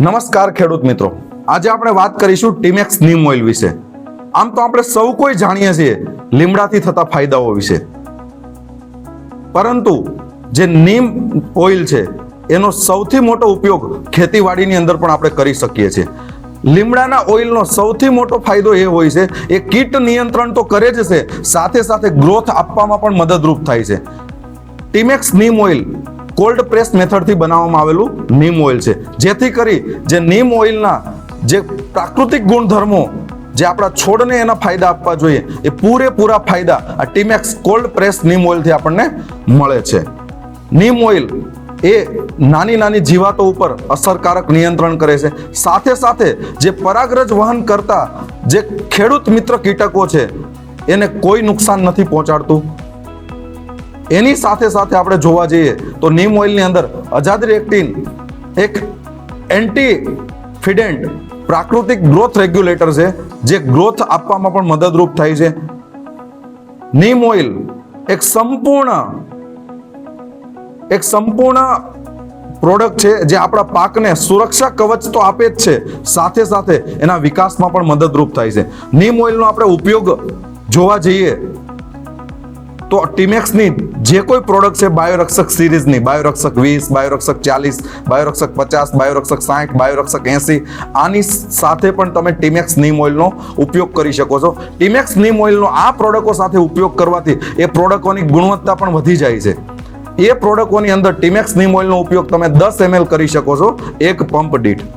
નમસ્કાર ખેડૂત મિત્રો. આજે આપણે વાત કરીશું ટીમેક્સ નીમ ઓઇલ વિશે. આમ તો આપણે સૌ કોઈ જાણીએ છીએ લીમડાથી થતા ફાયદાઓ વિશે. પરંતુ જે નીમ ઓઇલ છે, એનો સૌથી મોટો ઉપયોગ ખેતીવાડીની અંદર પણ આપણે કરી શકીએ છીએ. લીમડાના ઓઇલનો સૌથી મોટો ફાયદો એ હોય છે, એ કીટ નિયંત્રણ તો કરે જ છે, સાથે સાથે ગ્રોથ આપવામાં પણ મદદરૂપ થાય છે. Timex neem oil cold press મેથડથી બનાવવામાં આવેલું નીમ ઓઇલ છે. જેથી કરી જે નીમ ઓઇલના જે પ્રાકૃતિક ગુણધર્મો જે આપણા છોડને એના ફાયદા આપવા જોઈએ, એ પૂરેપૂરા ફાયદા આ ટીમેક્સ કોલ્ડ પ્રેસ નીમ ઓઇલથી આપણને મળે છે. નીમ ઓઇલ એ નાની નાની જીવાતો ઉપર અસરકારક નિયંત્રણ કરે છે. સાથે સાથે જે પરાગરજ વહન કરતા જે ખેડૂત મિત્ર કીટકો છે, એને કોઈ નુકસાન નથી પહોંચાડતું. એની સાથે સાથે આપણે જોવા જઈએ તો નીમ ઓઇલની અંદર અજાદ્રી એક એન્ટી ફિડેન્ટ પ્રાકૃતિક ગ્રોથ રેગ્યુલેટર છે, જે ગ્રોથ આપવામાં પણ મદદરૂપ થાય છે. નીમ ઓઇલ એક સંપૂર્ણ એક સંપૂર્ણ પ્રોડક્ટ છે, જે આપણા પાકને સુરક્ષા કવચ તો આપે જ છે, સાથે સાથે એના વિકાસમાં પણ મદદરૂપ થાય છે. નીમ ઓઇલનો આપણે ઉપયોગ જોવા જઈએ તો ટીમેક્સની જે કોઈ પ્રોડક્ટ છે, બાયોરક્ષક સિરીઝની બાયોરક્ષક વીસ, બાયોરક્ષક ચાલીસ, બાયોરક્ષક પચાસ, બાયોરક્ષક સાઠ બાયોરક્ષક એંસી, આની સાથે પણ તમે ટીમેક્સ નીમ ઓઇલનો ઉપયોગ કરી શકો છો. ટીમેક્સ નીમ ઓઇલનો આ પ્રોડક્ટો સાથે ઉપયોગ કરવાથી એ પ્રોડક્ટોની ગુણવત્તા પણ વધી જાય છે. એ પ્રોડક્ટોની અંદર ટીમેક્સ નીમ ઓઇલનો ઉપયોગ તમે દસ એમએલ કરી શકો છો, એક પંપ દીઠ.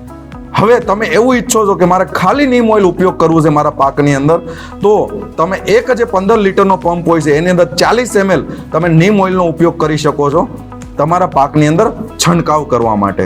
હવે તમે એવું ઈચ્છો છો કે મારે ખાલી નીમ ઓઇલ ઉપયોગ કરવું છે મારા પાકની અંદર, તો તમે એક જે પંદર લીટરનો પંપ હોય છે, એની અંદર ચાલીસ એમએલ તમે નીમ ઓઇલનો ઉપયોગ કરી શકો છો તમારા પાકની અંદર છંટકાવ કરવા માટે.